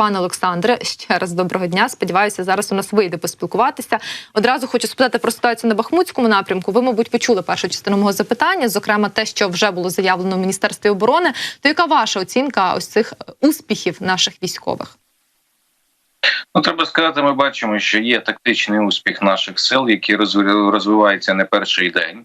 Пане Олександре, ще раз доброго дня. Сподіваюся, зараз у нас вийде поспілкуватися. Одразу хочу спитати про ситуацію на Бахмутському напрямку. Ви, мабуть, почули першу частину мого запитання, зокрема те, що вже було заявлено в Міністерстві оборони. То яка ваша оцінка ось цих успіхів наших військових? Ну, треба сказати, ми бачимо, що є тактичний успіх наших сил, який розви- розвивається не перший день.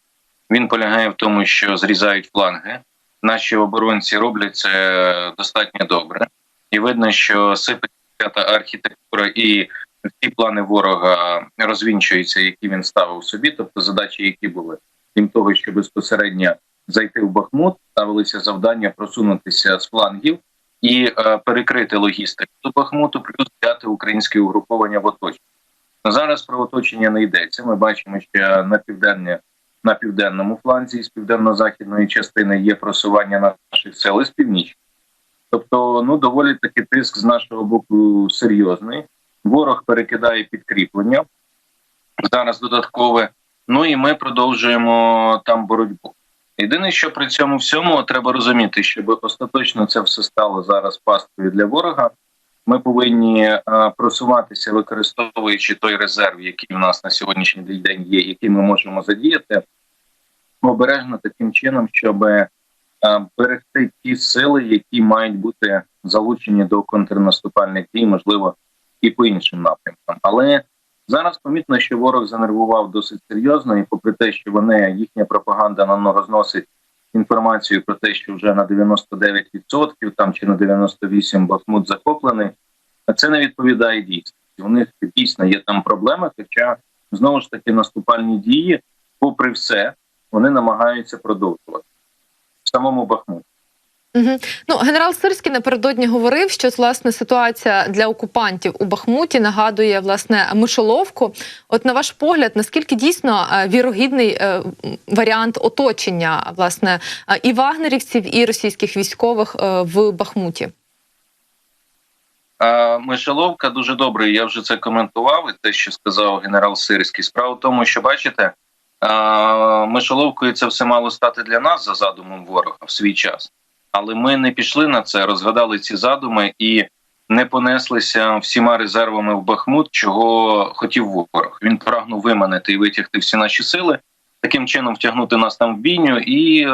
Він полягає в тому, що зрізають фланги. Наші оборонці роблять це достатньо добре, і видно, що сипеться та архітектура і всі плани ворога розвінчуються, які він ставив собі, тобто задачі, які були, крім того, що безпосередньо зайти в Бахмут, ставилися завдання просунутися з флангів і е, перекрити логістику до Бахмуту, плюс взяти українське угруповання в оточення. Зараз про оточення не йдеться. Ми бачимо, що на південні, на південному фланзі з південно-західної частини є просування наших сил з північної. Тобто, ну доволі таки тиск з нашого боку серйозний. Ворог перекидає підкріплення зараз додаткове. Ну і ми продовжуємо там боротьбу. Єдине, що при цьому всьому треба розуміти, щоб остаточно це все стало зараз пасткою для ворога. Ми повинні е, просуватися, використовуючи той резерв, який у нас на сьогоднішній день є, який ми можемо задіяти, обережно таким чином, щоб берегти ті сили, які мають бути залучені до контрнаступальних дій, можливо, і по іншим напрямкам. Але Зараз помітно, що ворог занервував досить серйозно, і попри те, що вони їхня пропаганда на розносить інформацію про те, що вже на 99% там чи на 98% Бахмут захоплений, а це не відповідає дійсності. У них дійсно є там проблеми. Хоча знову ж таки наступальні дії, попри все, вони намагаються продовжувати самому Бахмуті. Угу. Ну, генерал Сирський напередодні говорив, що власне ситуація для окупантів у Бахмуті нагадує власне мишоловку. От на ваш погляд, наскільки дійсно е, вірогідний е, варіант оточення власне і вагнерівців, і російських військових е, в Бахмуті? А, Мишеловка дуже добре. Я вже це коментував. І те, що сказав генерал Сирський. Справа в тому, що бачите, а, мишеловкою це все мало стати для нас за задумом ворога в свій час. Але ми не пішли на це, розгадали ці задуми і не понеслися всіма резервами в Бахмут, чого хотів ворог. Він прагнув виманити і витягти всі наші сили, таким чином втягнути нас там в бійню, і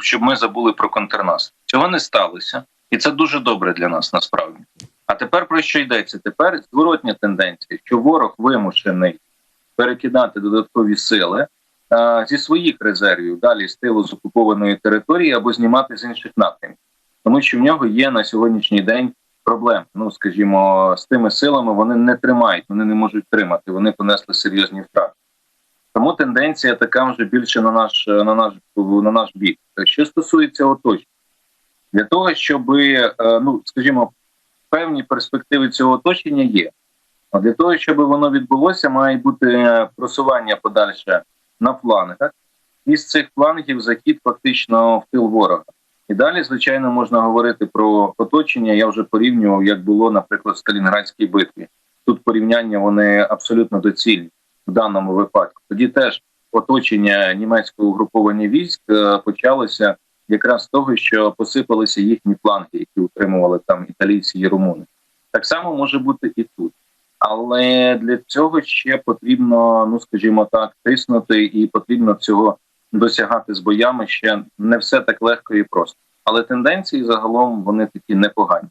щоб ми забули про контрнаступ. Цього не сталося, і це дуже добре для нас насправді. А тепер про що йдеться? Тепер зворотня тенденція, що ворог вимушений перекидати додаткові сили зі своїх резервів далі з тилу з окупованої території або знімати з інших напрямків, тому що в нього є на сьогоднішній день проблем. Ну скажімо, з тими силами вони не тримають, вони не можуть тримати. Вони понесли серйозні втрати. Тому тенденція така вже більше на наш на наш на наш бік. Що стосується оточення, для того, щоб ну скажімо, певні перспективи цього оточення є. А для того, щоб воно відбулося, має бути просування подальше на флангах, і з цих флангів захід фактично в тил ворога. І далі, звичайно, можна говорити про оточення. Я вже порівнював, як було, наприклад, в Сталінградській битві. Тут порівняння вони абсолютно доцільні в даному випадку. Тоді теж оточення німецького угруповання військ почалося якраз з того, що посипалися їхні фланги, які утримували там італійці і румуни. Так само може бути і тут. Але для цього ще потрібно, ну скажімо так, тиснути, і потрібно цього досягати з боями. Ще не все так легко і просто. Але тенденції загалом вони такі непогані.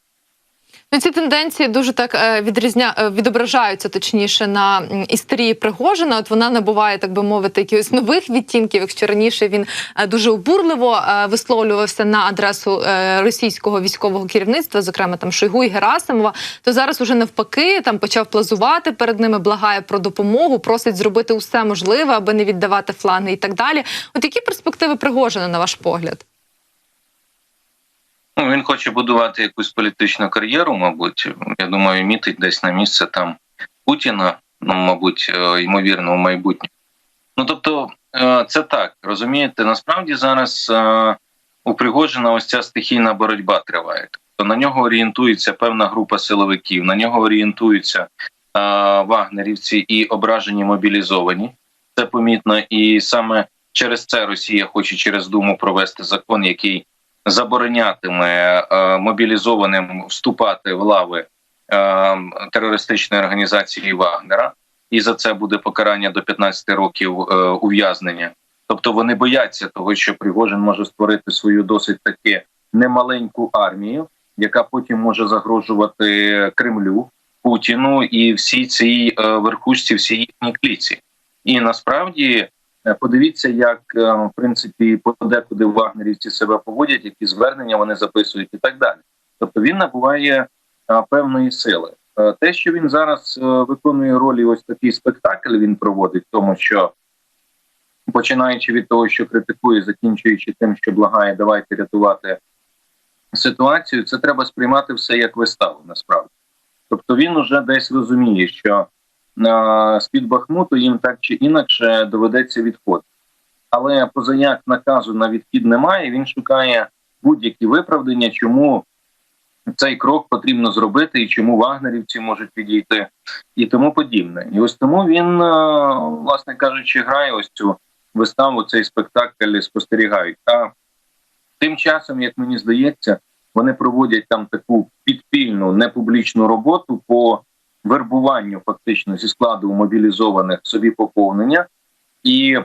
Ну, ці тенденції дуже так е, відрізня е, відображаються точніше на історії Пригожина. От вона набуває, так би мовити, якихось нових відтінків. Якщо раніше він е, дуже обурливо висловлювався на адресу російського військового керівництва, зокрема там Шойгу і Герасимова, то зараз уже навпаки там почав плазувати перед ними, благає про допомогу, просить зробити усе можливе, аби не віддавати фланги і так далі. От які перспективи Пригожина, на ваш погляд? Ну, він хоче будувати якусь політичну кар'єру, мабуть. Я думаю, мітить десь на місце там Путіна, ну, мабуть, е, ймовірно, у майбутньому. Ну тобто, е, це так розумієте, насправді зараз е, у Пригожина ось ця стихійна боротьба триває. Тобто на нього орієнтується певна група силовиків, на нього орієнтуються вагнерівці і ображені мобілізовані. Це помітно, і саме через це Росія хоче через Думу провести закон, який заборонятиме е, мобілізованим вступати в лави е, терористичної організації Вагнера, і за це буде покарання до 15 років е, ув'язнення. Тобто вони бояться того, що Пригожин може створити свою досить таки немаленьку армію, яка потім може загрожувати Кремлю, Путіну і всій цій верхушці, всій їхній кліці. І насправді подивіться, як е, в принципі подекуди вагнерівці себе поводять, які звернення вони записують, і так далі. Тобто він набуває е, певної сили. Е, Те, що він зараз е, виконує ролі, ось такий спектакль він проводить, тому що починаючи від того, що критикує, закінчуючи тим, що благає, давайте рятувати ситуацію, це треба сприймати все як виставу насправді. Тобто він уже десь розуміє, що е, з-під Бахмуту їм так чи інакше доведеться відходити. Але позаяк наказу на відхід немає. Він шукає будь-які виправдання, чому цей крок потрібно зробити, і чому вагнерівці можуть підійти, і тому подібне. І ось тому він, е, власне кажучи, грає ось цю виставу, цей спектакль спостерігають. А тим часом, як мені здається, вони проводять там таку підпільну непублічну роботу по вербуванню фактично зі складу мобілізованих собі поповнення і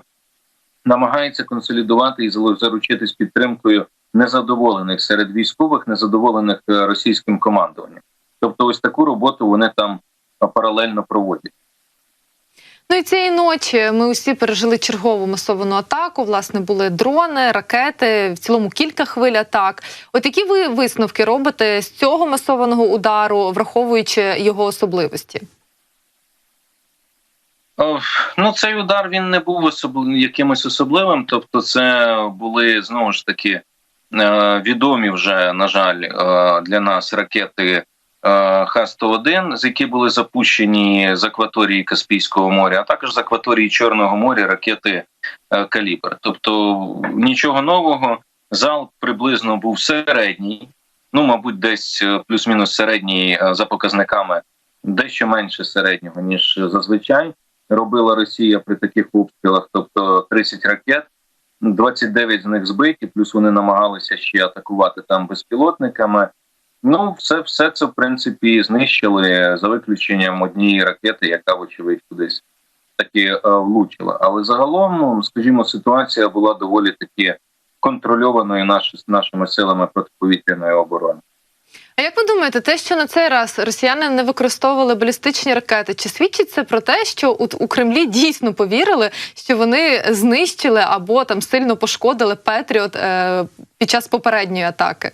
намагається консолідувати і заручитись підтримкою незадоволених серед військових, незадоволених е, російським командуванням. Тобто, ось таку роботу вони там е, паралельно проводять. Ну і цієї ночі ми усі пережили чергову масовану атаку. Власне, були дрони, ракети, в цілому кілька хвиль атак. От які ви висновки робите з цього масованого удару, враховуючи його особливості? Ну, цей удар він не був якимось особливим. Тобто, це були знову ж таки е, відомі вже, на жаль, е, для нас ракети е, Х-101, з які були запущені з акваторії Каспійського моря, а також з акваторії Чорного моря ракети е, Калібр. Тобто нічого нового. Залп приблизно був середній, ну, мабуть, десь е, плюс-мінус середній е, за показниками, дещо менше середнього, ніж зазвичай робила Росія при таких обстрілах, тобто 30 ракет, 29 з них збиті, плюс вони намагалися ще атакувати там безпілотниками. Ну, все, все це в принципі знищили за виключенням однієї ракети, яка, вочевидь, кудись таки е, влучила. Але загалом, ну, скажімо, ситуація була доволі таки контрольованою наші, нашими силами протиповітряної оборони. А як ви думаєте, те, що на цей раз росіяни не використовували балістичні ракети, чи свідчить це про те, що у Кремлі дійсно повірили, що вони знищили або там сильно пошкодили Петріот е, під час попередньої атаки?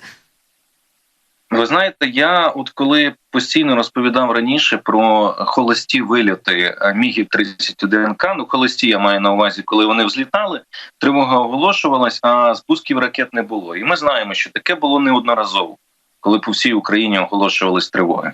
Ви знаєте, я от коли постійно розповідав раніше про холості вильоти е, мігів 31 к ну холості я маю на увазі, коли вони взлітали, тривога оголошувалась, а спусків ракет не було. І ми знаємо, що таке було неодноразово, коли по всій Україні оголошувались тривоги.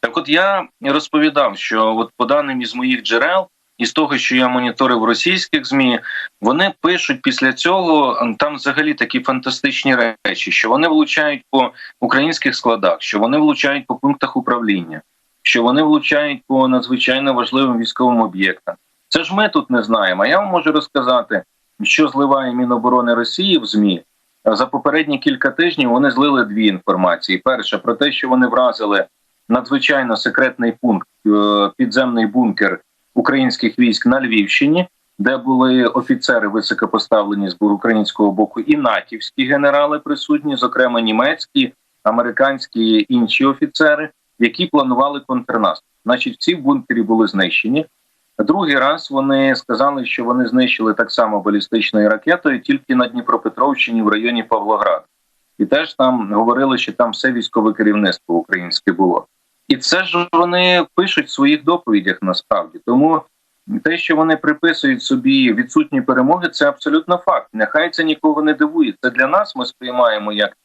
Так, от я розповідав, що от по даним із моїх джерел, і з того, що я моніторив російських змі, вони пишуть після цього там взагалі такі фантастичні речі, що вони влучають по українських складах, що вони влучають по пунктах управління, що вони влучають по надзвичайно важливим військовим об'єктам. Це ж ми тут не знаємо. А я вам можу розказати, що зливає Міноборони Росії в ЗМІ. За попередні кілька тижнів вони злили дві інформації: перша про те, що вони вразили надзвичайно секретний пункт, е, підземний бункер українських військ на Львівщині, де були офіцери високопоставлені з українського боку, і натівські генерали присутні, зокрема німецькі, американські інші офіцери, які планували контрнаступ. Значить, ці бункері були знищені. Другий раз вони сказали, що вони знищили так само балістичною ракетою тільки на Дніпропетровщині в районі Павлограда. І теж там говорили, що там все військове керівництво українське було. І це ж вони пишуть в своїх доповідях насправді. Тому те, що вони приписують собі відсутні перемоги, це абсолютно факт. Нехай це нікого не дивує. Це для нас ми сприймаємо як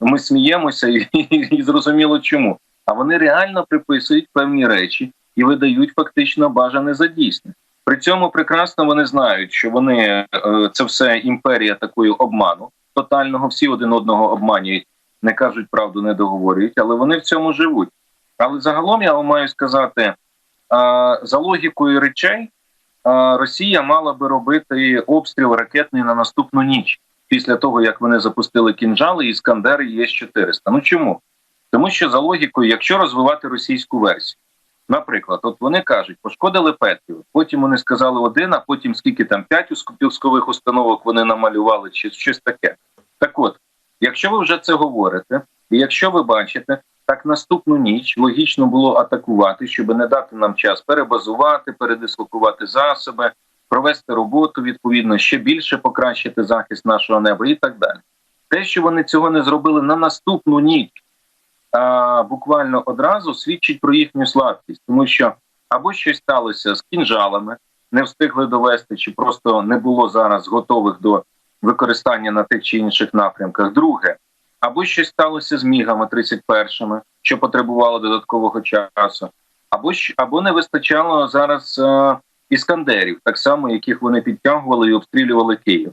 ми сміємося і, і, і зрозуміло чому. А вони реально приписують певні речі і видають фактично бажане за дійсне. При цьому прекрасно вони знають, що вони е, це все імперія такої обману тотального. Всі один одного обманюють, не кажуть правду, не договорюють, але вони в цьому живуть. Але загалом я вам маю сказати, за логікою речей, Росія мала би робити обстріл ракетний на наступну ніч після того, як вони запустили кінжали і Іскандери Є 400 Ну чому? Тому що за логікою, якщо розвивати російську версію, наприклад, от вони кажуть, пошкодили Петрів, потім вони сказали один, а потім скільки там п'ять пускових установок вони намалювали, чи щось таке. Так от, якщо ви вже це говорите, і якщо ви бачите, так наступну ніч логічно було атакувати, щоб не дати нам час перебазувати, передислокувати засоби, провести роботу відповідно, ще більше покращити захист нашого неба і так далі. Те, що вони цього не зробили на наступну ніч, а, буквально одразу свідчить про їхню слабкість, тому що або щось сталося з кінжалами, не встигли довести, чи просто не було зараз готових до використання на тих чи інших напрямках. Друге, або щось сталося з мігами 31-ми, що потребувало додаткового часу, або або не вистачало зараз е, іскандерів, так само яких вони підтягували і обстрілювали Київ.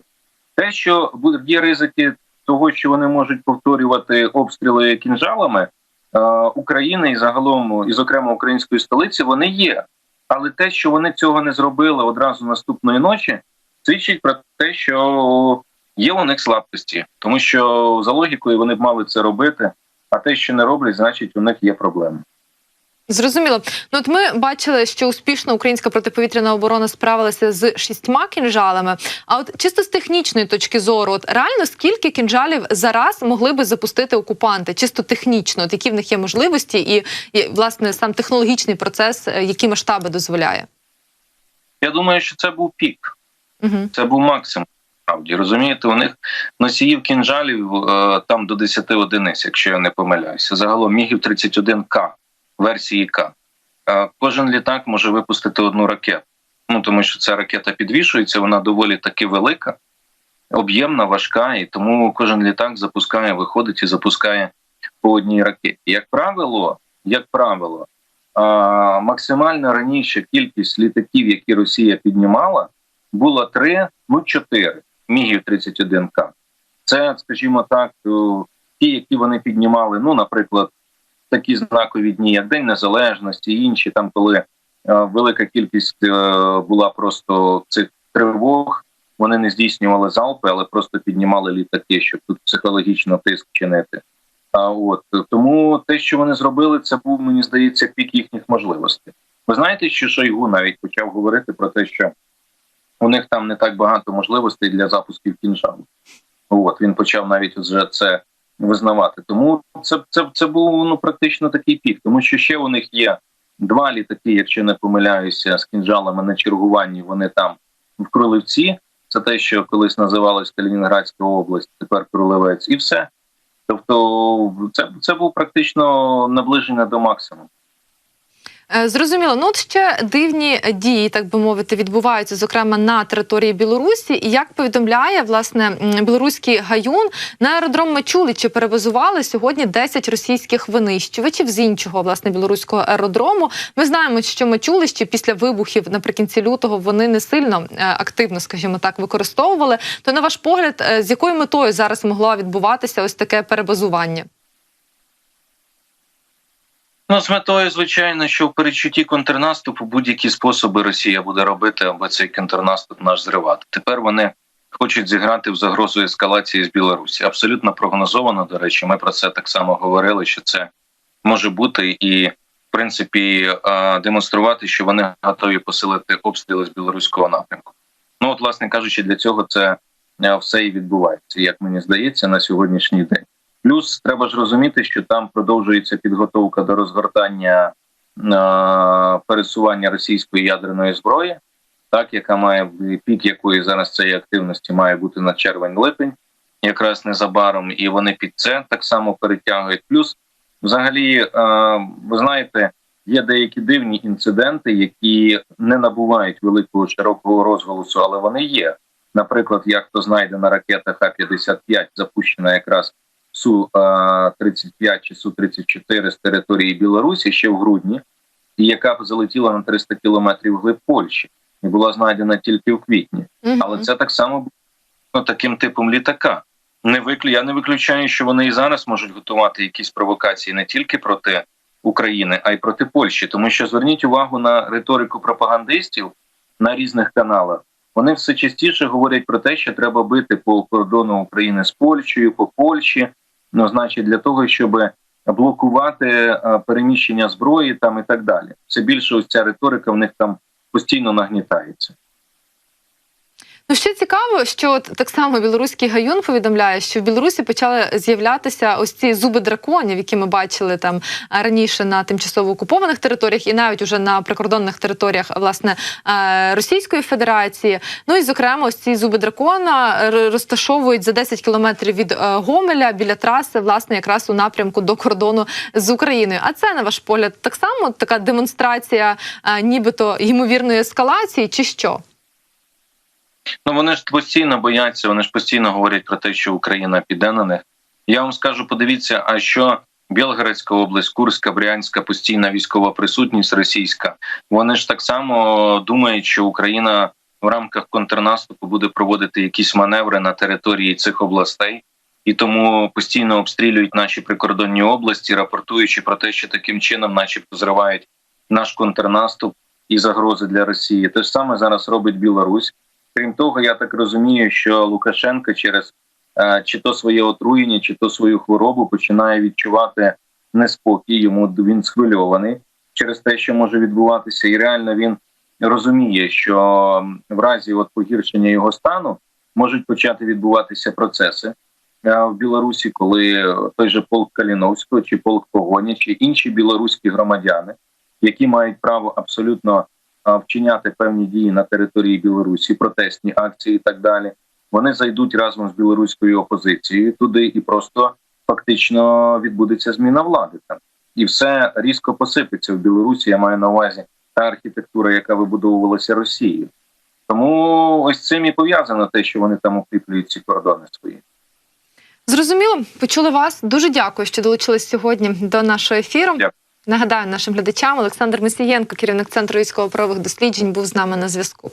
Те, що є ризики того, що вони можуть повторювати обстріли кінжалами е, України і загалом, і зокрема української столиці, вони є. Але те, що вони цього не зробили одразу наступної ночі, свідчить про те, що є у них слабкості, тому що за логікою вони б мали це робити. А те, що не роблять, значить у них є проблеми. Зрозуміло. Ну от ми бачили, що успішно українська протиповітряна оборона справилася з шістьма кінжалами. А от чисто з технічної точки зору, от реально скільки кінжалів зараз могли би запустити окупанти? Чисто технічно, от які в них є можливості, і, і власне сам технологічний процес, е, які масштаби дозволяє? Я думаю, що це був пік. Угу. Це був максимум. Справді розумієте, у них носіїв кінжалів е, там до 10 одиниць, якщо я не помиляюся. Загалом мігів 31 к версії К. Е, кожен літак може випустити одну ракету. Ну тому що ця ракета підвішується, вона доволі таки велика, об'ємна, важка, і тому кожен літак запускає, виходить і запускає по одній ракеті. Як правило, як правило, е, максимальна раніше кількість літаків, які Росія піднімала, було 3, ну 4 мігів 31К. Це, скажімо так, е, ті, які вони піднімали, ну, наприклад, такі знакові дні, як День Незалежності, інші, там, коли е, велика кількість е, була просто цих тривог, вони не здійснювали залпи, але просто піднімали літаки, щоб тут психологічно тиск чинити. А от тому те, що вони зробили, це був, мені здається, пік їхніх можливостей. Ви знаєте, що Шойгу навіть почав говорити про те, що у них там не так багато можливостей для запусків кінжалу. От він почав навіть вже це визнавати. Тому це це, це був ну практично такий пік, тому що ще у них є два літаки, якщо не помиляюся, з кінжалами на чергуванні. Вони там в Кролевці. Це те, що колись називалось Калінінградська область, тепер Кролевець, і все. Тобто, це це був практично наближення до максимуму. Е, Зрозуміло, ну от ще дивні дії, так би мовити, відбуваються, зокрема на території Білорусі. І як повідомляє власне білоруський гаюн на аеродром Мачуличі перевозували сьогодні 10 російських винищувачів з іншого власне білоруського аеродрому. Ми знаємо, що Мачулищі після вибухів наприкінці лютого вони не сильно е, активно, скажімо так, використовували. То на ваш погляд, е, з якою метою зараз могло відбуватися ось таке перебазування? Ну, з метою, звичайно, що в передчутті контрнаступу будь-які способи Росія буде робити, аби цей контрнаступ наш зривати. Тепер вони хочуть зіграти в загрозу ескалації з Білорусі. Абсолютно прогнозовано. До речі, ми про це так само говорили, що це може бути, і в принципі демонструвати, що вони готові посилити обстріли з білоруського напрямку. Ну, от, власне кажучи, для цього це все і відбувається, як мені здається, на сьогоднішній день. Плюс треба ж розуміти, що там продовжується підготовка до розгортання е, пересування російської ядерної зброї, так яка має пік якої зараз цієї активності має бути на червень-липень, якраз незабаром, і вони під це так само перетягують. Плюс, взагалі, е, ви знаєте, є деякі дивні інциденти, які не набувають великого широкого розголосу, але вони є. Наприклад, як то знайдена ракета Х-55, запущена якраз су 35 чи су 34 з території Білорусі ще в грудні, і яка залетіла на 300 кілометрів глиб Польщі, і була знайдена тільки в квітні. Мгм. Але це так само було таким типом літака. Не виклю... Я не виключаю, що вони і зараз можуть готувати якісь провокації не тільки проти України, а й проти Польщі. Тому що зверніть увагу на риторику пропагандистів на різних каналах. Вони все частіше говорять про те, що треба бити по кордону України з Польщею, по Польщі. Ну, значить, для того, щоб блокувати е, переміщення зброї там і так далі. Все більше ось ця риторика в них там постійно нагнітається. Ну ще цікаво, що от так само білоруський гаюн повідомляє, що в Білорусі почали з'являтися ось ці зуби драконів, які ми бачили там раніше на тимчасово окупованих територіях, і навіть уже на прикордонних територіях власне е, Російської Федерації. Ну і зокрема, ось ці зуби дракона розташовують за 10 кілометрів від е, Гомеля біля траси, власне, якраз у напрямку до кордону з Україною. А це на ваш погляд так само така демонстрація, е, нібито ймовірної ескалації, чи що? Ну вони ж постійно бояться, вони ж постійно говорять про те, що Україна піде на них. Я вам скажу, подивіться, а що Білгородська область, Курська, Брянська, постійна військова присутність російська. Вони ж так само думають, що Україна в рамках контрнаступу буде проводити якісь маневри на території цих областей, і тому постійно обстрілюють наші прикордонні області, рапортуючи про те, що таким чином, начебто, зривають наш контрнаступ і загрози для Росії. Те ж саме зараз робить Білорусь. Крім того, я так розумію, що Лукашенко через е, чи то своє отруєння, чи то свою хворобу починає відчувати неспокій. Йому він схвильований через те, що може відбуватися, і реально він розуміє, що в разі от погіршення його стану можуть почати відбуватися процеси е, в Білорусі, коли той же полк Каліновського, чи полк Погоні, чи інші білоруські громадяни, які мають право абсолютно вчиняти певні дії на території Білорусі, протестні акції і так далі. Вони зайдуть разом з білоруською опозицією туди, і просто фактично відбудеться зміна влади там, і все різко посипеться в Білорусі. Я маю на увазі та архітектура, яка вибудовувалася Росією. Тому ось цим і пов'язано те, що вони там укріплюють ці кордони свої. Зрозуміло, почули вас. Дуже дякую, що долучились сьогодні до нашого ефіру. Дякую. Нагадаю нашим глядачам, Олександр Месієнко, керівник центру військово-правових досліджень, був з нами на зв'язку.